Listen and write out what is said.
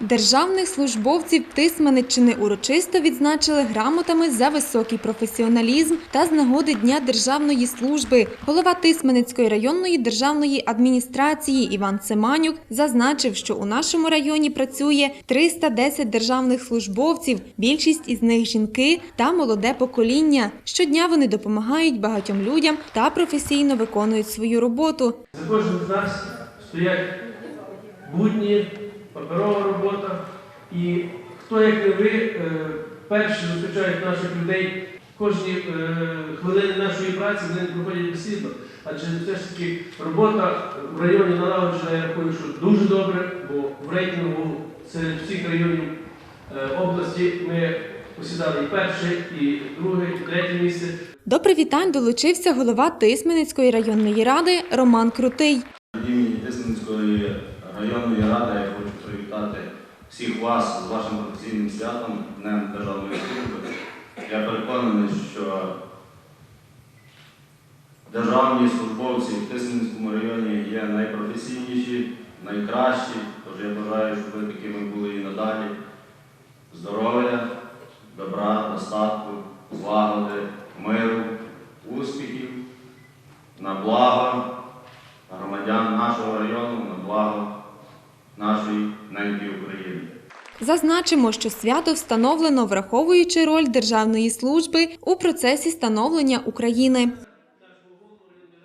Державних службовців Тисмениччини урочисто відзначили грамотами за високий професіоналізм та з нагоди Дня державної служби. Голова Тисменицької районної державної адміністрації Іван Семанюк зазначив, що у нашому районі працює 310 державних службовців. Більшість із них жінки та молоде покоління. Щодня вони допомагають багатьом людям та професійно виконують свою роботу. За кожним з нас стоять будні, паперова робота. І хто, як не ви, е, перші зустрічають наших людей кожні е, хвилини нашої праці, вони проходять безслідно. Адже все ж таки робота в районі налагоджена, я рахую, що дуже добре, бо в рейтингу серед всіх районів е, області ми посідали і перше, і друге, і третє місце. До привітань долучився голова Тисменицької районної ради Роман Крутий. Від імені Тисменської районної ради я хочу привітати всіх вас з вашим професійним святом, Днем Державної служби. Я переконаний, що державні службовці в Тисменському районі є найпрофесійніші, найкращі. Тож я бажаю, щоб ви такими були і надалі. Здоров'я, добра, достатку, злагоди, миру, успіхів, на благо громадян нашого району нашої України. Зазначимо, що свято встановлено враховуючи роль державної служби у процесі становлення України.